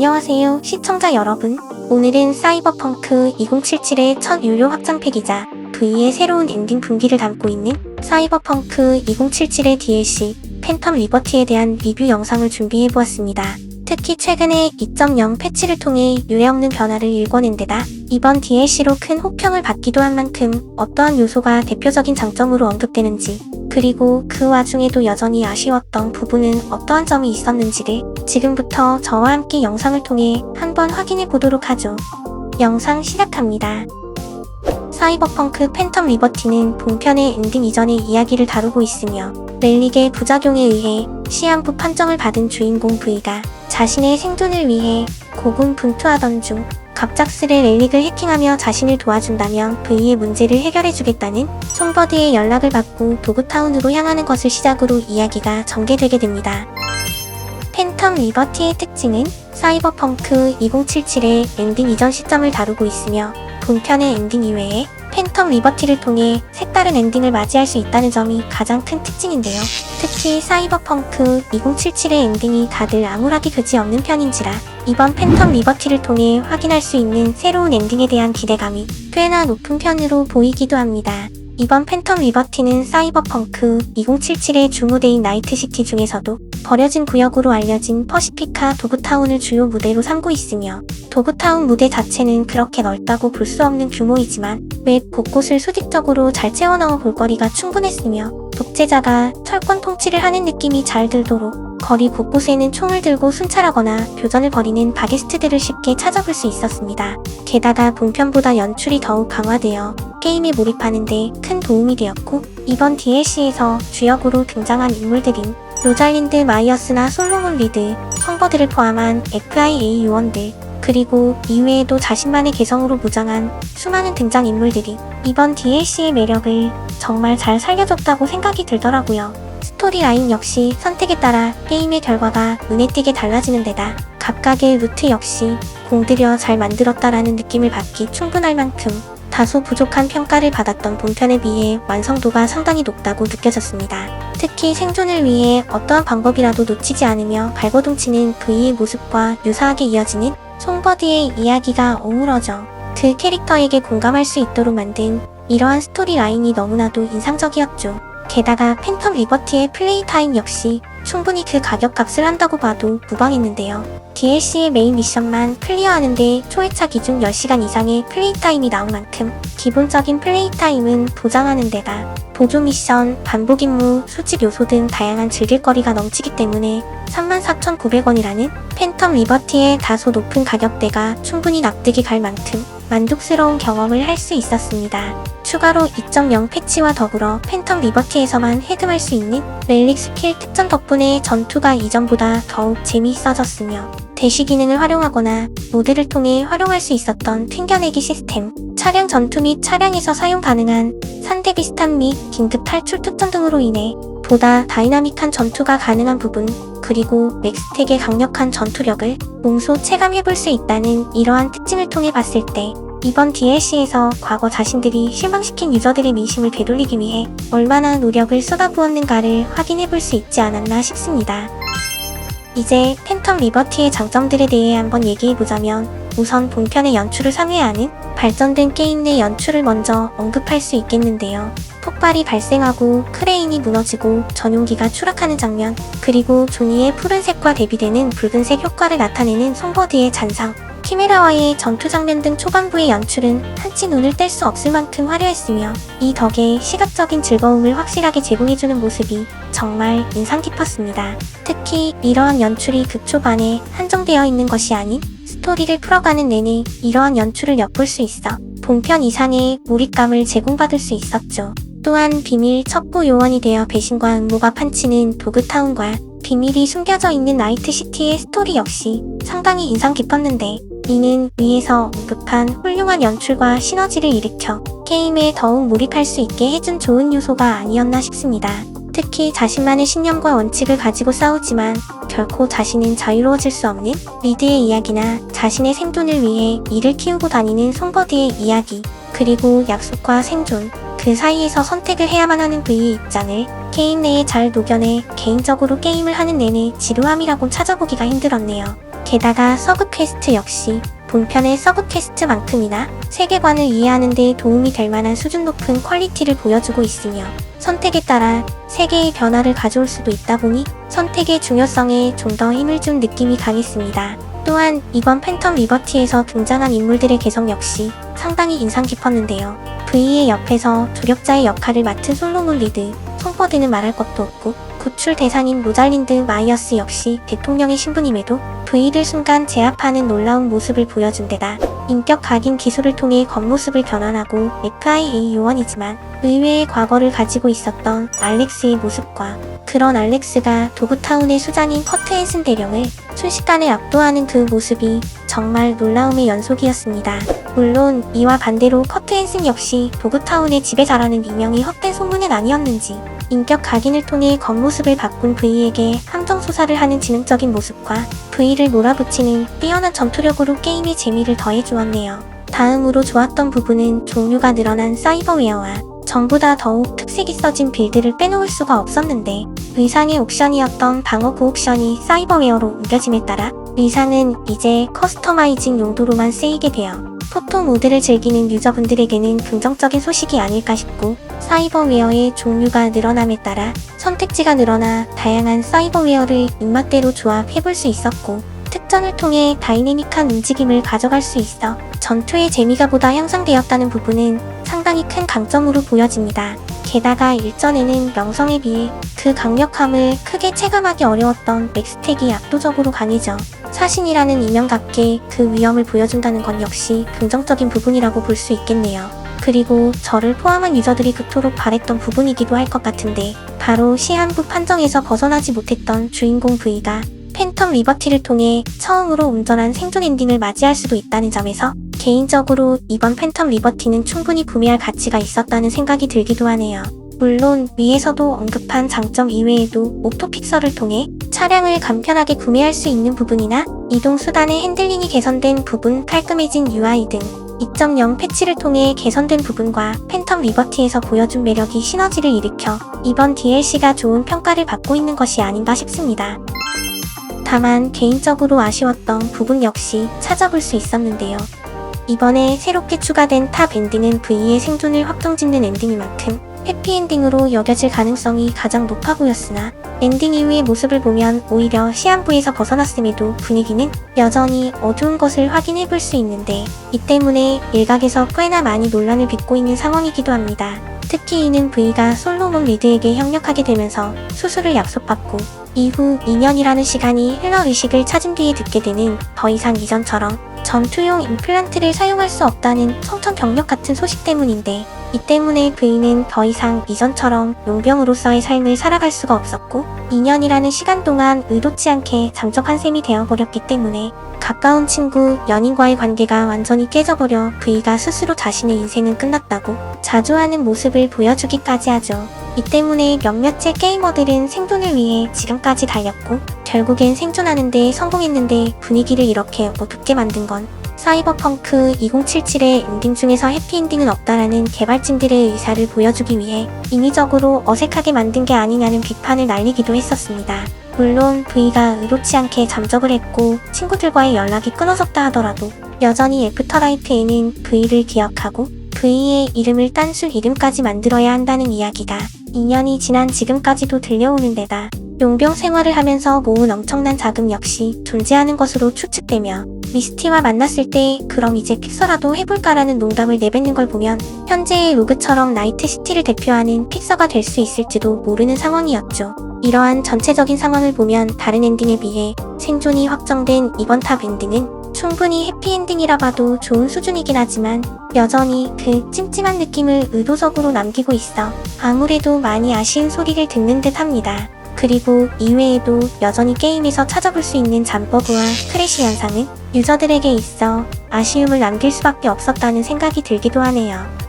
안녕하세요, 시청자 여러분. 오늘은 사이버펑크 2077의 첫 유료 확장팩이자 V의 새로운 엔딩 분기를 담고 있는 사이버펑크 2077의 DLC 팬텀 리버티에 대한 리뷰 영상을 준비해보았습니다. 특히 최근에 2.0 패치를 통해 유례없는 변화를 일궈낸 데다 이번 DLC로 큰 호평을 받기도 한 만큼 어떠한 요소가 대표적인 장점으로 언급되는지 그리고 그 와중에도 여전히 아쉬웠던 부분은 어떠한 점이 있었는지를 지금부터 저와 함께 영상을 통해 한번 확인해 보도록 하죠. 영상 시작합니다. 사이버펑크 팬텀 리버티는 본편의 엔딩 이전의 이야기를 다루고 있으며 렐릭의 부작용에 의해 시한부 판정을 받은 주인공 V가 자신의 생존을 위해 고군분투하던 중 갑작스레 렐릭을 해킹하며 자신을 도와준다면 V의 문제를 해결해주겠다는 송버드의 연락을 받고 도그타운으로 향하는 것을 시작으로 이야기가 전개되게 됩니다. 팬텀 리버티의 특징은 사이버펑크 2077의 엔딩 이전 시점을 다루고 있으며 본편의 엔딩 이외에 팬텀 리버티를 통해 색다른 엔딩을 맞이할 수 있다는 점이 가장 큰 특징인데요. 특히 사이버펑크 2077의 엔딩이 다들 암울하게 그지없는 편인지라 이번 팬텀 리버티를 통해 확인할 수 있는 새로운 엔딩에 대한 기대감이 꽤나 높은 편으로 보이기도 합니다. 이번 팬텀 리버티는 사이버펑크 2077의 주무대인 나이트시티 중에서도 버려진 구역으로 알려진 퍼시피카 도그타운을 주요 무대로 삼고 있으며 도그타운 무대 자체는 그렇게 넓다고 볼 수 없는 규모이지만 웹 곳곳을 수직적으로 잘 채워넣은 볼거리가 충분했으며 독재자가 철권 통치를 하는 느낌이 잘 들도록 거리 곳곳에는 총을 들고 순찰하거나 교전을 벌이는 바게스트들을 쉽게 찾아볼 수 있었습니다. 게다가 본편보다 연출이 더욱 강화되어 게임에 몰입하는데 큰 도움이 되었고 이번 DLC에서 주역으로 등장한 인물들인 로잘린드 마이어스나 솔로몬 리드, 성버드를 포함한 FIA 요원들 그리고 이외에도 자신만의 개성으로 무장한 수많은 등장인물들이 이번 DLC의 매력을 정말 잘 살려줬다고 생각이 들더라고요. 스토리 라인 역시 선택에 따라 게임의 결과가 눈에 띄게 달라지는 데다 각각의 루트 역시 공들여 잘 만들었다라는 느낌을 받기 충분할 만큼 다소 부족한 평가를 받았던 본편에 비해 완성도가 상당히 높다고 느껴졌습니다. 특히 생존을 위해 어떠한 방법이라도 놓치지 않으며 발버둥치는 V의 모습과 유사하게 이어지는 송버드의 이야기가 어우러져 그 캐릭터에게 공감할 수 있도록 만든 이러한 스토리 라인이 너무나도 인상적이었죠. 게다가 팬텀 리버티의 플레이 타임 역시 충분히 그 가격값을 한다고 봐도 무방했는데요. DLC의 메인 미션만 클리어하는데 초회차 기준 10시간 이상의 플레이 타임이 나온 만큼 기본적인 플레이 타임은 보장하는 데다 보조 미션, 반복 임무, 수집 요소 등 다양한 즐길거리가 넘치기 때문에 34,900원이라는 팬텀 리버티의 다소 높은 가격대가 충분히 납득이 갈 만큼 만족스러운 경험을 할 수 있었습니다. 추가로 2.0 패치와 더불어 팬텀 리버티에서만 해금할 수 있는 렐릭 스킬 특전 덕분에 전투가 이전보다 더욱 재미있어졌으며 대시 기능을 활용하거나 모드를 통해 활용할 수 있었던 튕겨내기 시스템, 차량 전투 및 차량에서 사용 가능한 산대 비슷한 및 긴급 탈출 특전 등으로 인해 보다 다이나믹한 전투가 가능한 부분, 그리고 맥스텍의 강력한 전투력을 몸소 체감해볼 수 있다는 이러한 특징을 통해 봤을 때 이번 DLC에서 과거 자신들이 실망시킨 유저들의 민심을 되돌리기 위해 얼마나 노력을 쏟아부었는가를 확인해볼 수 있지 않았나 싶습니다. 이제 팬텀 리버티의 장점들에 대해 한번 얘기해보자면 우선 본편의 연출을 상회하는 발전된 게임 내 연출을 먼저 언급할 수 있겠는데요. 폭발이 발생하고 크레인이 무너지고 전용기가 추락하는 장면, 그리고 종이의 푸른색과 대비되는 붉은색 효과를 나타내는 송버드의 잔상, 키메라와의 전투 장면 등 초반부의 연출은 한치 눈을 뗄 수 없을 만큼 화려했으며 이 덕에 시각적인 즐거움을 확실하게 제공해주는 모습이 정말 인상 깊었습니다. 특히 이러한 연출이 극초반에 한정되어 있는 것이 아닌 스토리를 풀어가는 내내 이러한 연출을 엿볼 수 있어 본편 이상의 몰입감을 제공받을 수 있었죠. 또한 비밀 첩보 요원이 되어 배신과 음모가 판치는 도그타운과 비밀이 숨겨져 있는 나이트시티의 스토리 역시 상당히 인상 깊었는데 이는 위에서 언급한 훌륭한 연출과 시너지를 일으켜 게임에 더욱 몰입할 수 있게 해준 좋은 요소가 아니었나 싶습니다. 특히 자신만의 신념과 원칙을 가지고 싸우지만 결코 자신은 자유로워질 수 없는 리드의 이야기나 자신의 생존을 위해 이를 키우고 다니는 송버드의 이야기 그리고 약속과 생존 그 사이에서 선택을 해야만 하는 그의 입장을 게임 내에 잘 녹여내 개인적으로 게임을 하는 내내 지루함이라곤 찾아보기가 힘들었네요. 게다가 서브 퀘스트 역시 본편의 서브 퀘스트만큼이나 세계관을 이해하는 데 도움이 될 만한 수준 높은 퀄리티를 보여주고 있으며 선택에 따라 세계의 변화를 가져올 수도 있다 보니 선택의 중요성에 좀 더 힘을 준 느낌이 강했습니다. 또한 이번 팬텀 리버티에서 등장한 인물들의 개성 역시 상당히 인상 깊었는데요. V의 옆에서 조력자의 역할을 맡은 솔로몬 리드, 송퍼드는 말할 것도 없고 구출 대상인 로잘린드 마이어스 역시 대통령의 신분임에도 V를 순간 제압하는 놀라운 모습을 보여준 데다 인격 각인 기술을 통해 겉모습을 변환하고 FIA 요원이지만 의외의 과거를 가지고 있었던 알렉스의 모습과 그런 알렉스가 도그타운의 수장인 커트 앤슨 대령을 순식간에 압도하는 그 모습이 정말 놀라움의 연속이었습니다. 물론 이와 반대로 커트 앤슨 역시 도그타운의 지배자라는 이명이 헛된 소문은 아니었는지 인격 각인을 통해 겉모습을 바꾼 V에게 함정 소사를 하는 지능적인 모습과 V를 몰아붙이는 뛰어난 전투력으로 게임의 재미를 더해주었네요. 다음으로 좋았던 부분은 종류가 늘어난 사이버웨어와 전보다 더욱 특색이 써진 빌드를 빼놓을 수가 없었는데 의상의 옵션이었던 방어 구옵션이 사이버웨어로 옮겨짐에 따라 의상은 이제 커스터마이징 용도로만 쓰이게 되어 포토 모드를 즐기는 유저분들에게는 긍정적인 소식이 아닐까 싶고 사이버웨어의 종류가 늘어남에 따라 선택지가 늘어나 다양한 사이버웨어를 입맛대로 조합해볼 수 있었고 특전을 통해 다이내믹한 움직임을 가져갈 수 있어 전투의 재미가 보다 향상되었다는 부분은 상당히 큰 강점으로 보여집니다. 게다가 일전에는 명성에 비해 그 강력함을 크게 체감하기 어려웠던 맥스텍이 압도적으로 강해져 사신이라는 이명답게 그 위험을 보여준다는 건 역시 긍정적인 부분이라고 볼 수 있겠네요. 그리고 저를 포함한 유저들이 그토록 바랬던 부분이기도 할 것 같은데 바로 시한부 판정에서 벗어나지 못했던 주인공 V가 팬텀 리버티를 통해 처음으로 온전한 생존 엔딩을 맞이할 수도 있다는 점에서 개인적으로 이번 팬텀 리버티는 충분히 구매할 가치가 있었다는 생각이 들기도 하네요. 물론 위에서도 언급한 장점 이외에도 옵토픽서를 통해 차량을 간편하게 구매할 수 있는 부분이나 이동 수단의 핸들링이 개선된 부분, 깔끔해진 UI 등 2.0 패치를 통해 개선된 부분과 팬텀 리버티에서 보여준 매력이 시너지를 일으켜 이번 DLC가 좋은 평가를 받고 있는 것이 아닌가 싶습니다. 다만 개인적으로 아쉬웠던 부분 역시 찾아볼 수 있었는데요. 이번에 새롭게 추가된 탑 엔딩은 V의 생존을 확정짓는 엔딩인 만큼 해피엔딩으로 여겨질 가능성이 가장 높아 보였으나 엔딩 이후의 모습을 보면 오히려 시한부에서 벗어났음에도 분위기는 여전히 어두운 것을 확인해 볼 수 있는데 이 때문에 일각에서 꽤나 많이 논란을 빚고 있는 상황이기도 합니다. 특히 이는 V가 솔로몬 리드에게 협력하게 되면서 수술을 약속받고 이후 2년이라는 시간이 흘러 의식을 찾은 뒤에 듣게 되는 더 이상 이전처럼 전투용 임플란트를 사용할 수 없다는 성천경력 같은 소식 때문인데 이 때문에 V는 더 이상 이전처럼 용병으로서의 삶을 살아갈 수가 없었고 2년이라는 시간 동안 의도치 않게 잠적한 셈이 되어버렸기 때문에 가까운 친구, 연인과의 관계가 완전히 깨져버려 V가 스스로 자신의 인생은 끝났다고 자조하는 모습을 보여주기까지 하죠. 이 때문에 몇몇의 게이머들은 생존을 위해 지금까지 달렸고 결국엔 생존하는데 성공했는데 분위기를 이렇게 어둡게 만든 건 사이버펑크 2077의 엔딩 중에서 해피엔딩은 없다라는 개발진들의 의사를 보여주기 위해 인위적으로 어색하게 만든 게 아니냐는 비판을 날리기도 했었습니다. 물론 V가 의도치 않게 잠적을 했고 친구들과의 연락이 끊어졌다 하더라도 여전히 애프터라이프에는 V를 기억하고 V의 이름을 딴수 이름까지 만들어야 한다는 이야기가 2년이 지난 지금까지도 들려오는 데다 용병 생활을 하면서 모은 엄청난 자금 역시 존재하는 것으로 추측되며 미스티와 만났을 때 그럼 이제 픽서라도 해볼까라는 농담을 내뱉는 걸 보면 현재의 로그처럼 나이트시티를 대표하는 픽서가 될 수 있을지도 모르는 상황이었죠. 이러한 전체적인 상황을 보면 다른 엔딩에 비해 생존이 확정된 이번 탑 엔딩은 충분히 해피엔딩이라 봐도 좋은 수준이긴 하지만 여전히 그 찜찜한 느낌을 의도적으로 남기고 있어 아무래도 많이 아쉬운 소리를 듣는 듯 합니다. 그리고 이외에도 여전히 게임에서 찾아볼 수 있는 잠버그와 크래시 현상은 유저들에게 있어 아쉬움을 남길 수밖에 없었다는 생각이 들기도 하네요.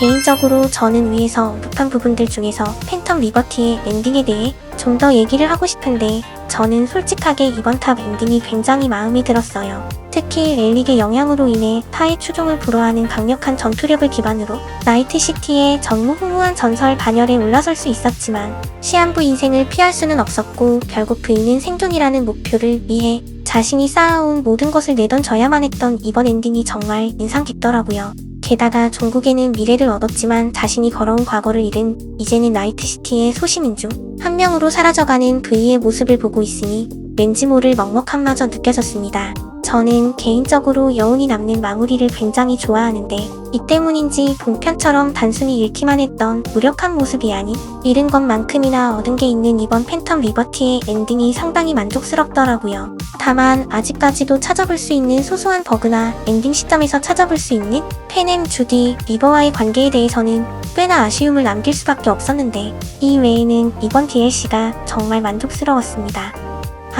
개인적으로 저는 위에서 언급한 부분들 중에서 팬텀 리버티의 엔딩에 대해 좀 더 얘기를 하고 싶은데 저는 솔직하게 이번 탑 엔딩이 굉장히 마음에 들었어요. 특히 렐릭의 영향으로 인해 타의 추종을 불허하는 강력한 전투력을 기반으로 나이트시티의 전무후무한 전설 반열에 올라설 수 있었지만 시한부 인생을 피할 수는 없었고 결국 그이는 생존이라는 목표를 위해 자신이 쌓아온 모든 것을 내던져야만 했던 이번 엔딩이 정말 인상 깊더라고요. 게다가 종국에는 미래를 얻었지만 자신이 걸어온 과거를 잃은 이제는 나이트시티의 소시민 중. 한 명으로 사라져가는 V의 모습을 보고 있으니 왠지 모를 먹먹함마저 느껴졌습니다. 저는 개인적으로 여운이 남는 마무리를 굉장히 좋아하는데 이 때문인지 본편처럼 단순히 잃기만 했던 무력한 모습이 아닌 잃은 것만큼이나 얻은 게 있는 이번 팬텀 리버티의 엔딩이 상당히 만족스럽더라고요. 다만 아직까지도 찾아볼 수 있는 소소한 버그나 엔딩 시점에서 찾아볼 수 있는 팬엠 주디 리버와의 관계에 대해서는 꽤나 아쉬움을 남길 수밖에 없었는데 이 외에는 이번 DLC가 정말 만족스러웠습니다.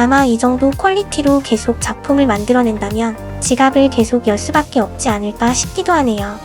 아마 이 정도 퀄리티로 계속 작품을 만들어낸다면 지갑을 계속 열 수밖에 없지 않을까 싶기도 하네요.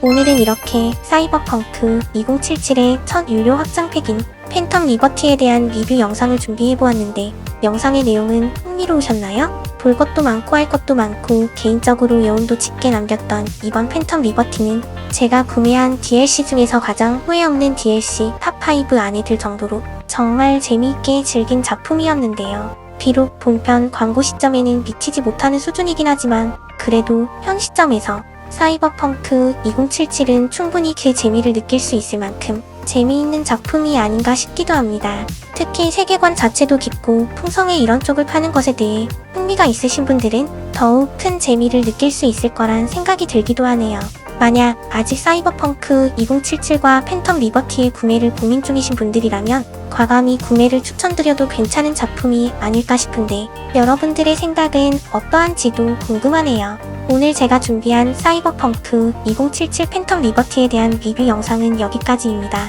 오늘은 이렇게 사이버펑크 2077의 첫 유료 확장팩인 팬텀 리버티에 대한 리뷰 영상을 준비해보았는데 영상의 내용은 흥미로우셨나요? 볼 것도 많고 할 것도 많고 개인적으로 여운도 짙게 남겼던 이번 팬텀 리버티는 제가 구매한 DLC 중에서 가장 후회 없는 DLC 탑5 안에 들 정도로 정말 재미있게 즐긴 작품이었는데요. 비록 본편 광고 시점에는 미치지 못하는 수준이긴 하지만 그래도 현 시점에서 사이버펑크 2077은 충분히 그 재미를 느낄 수 있을 만큼 재미있는 작품이 아닌가 싶기도 합니다. 특히 세계관 자체도 깊고 풍성의 이런 쪽을 파는 것에 대해 흥미가 있으신 분들은 더욱 큰 재미를 느낄 수 있을 거란 생각이 들기도 하네요. 만약 아직 사이버펑크 2077과 팬텀 리버티의 구매를 고민 중이신 분들이라면 과감히 구매를 추천드려도 괜찮은 작품이 아닐까 싶은데 여러분들의 생각은 어떠한지도 궁금하네요. 오늘 제가 준비한 사이버펑크 2077 팬텀 리버티에 대한 리뷰 영상은 여기까지입니다.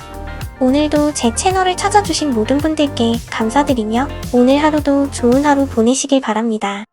오늘도 제 채널을 찾아주신 모든 분들께 감사드리며 오늘 하루도 좋은 하루 보내시길 바랍니다.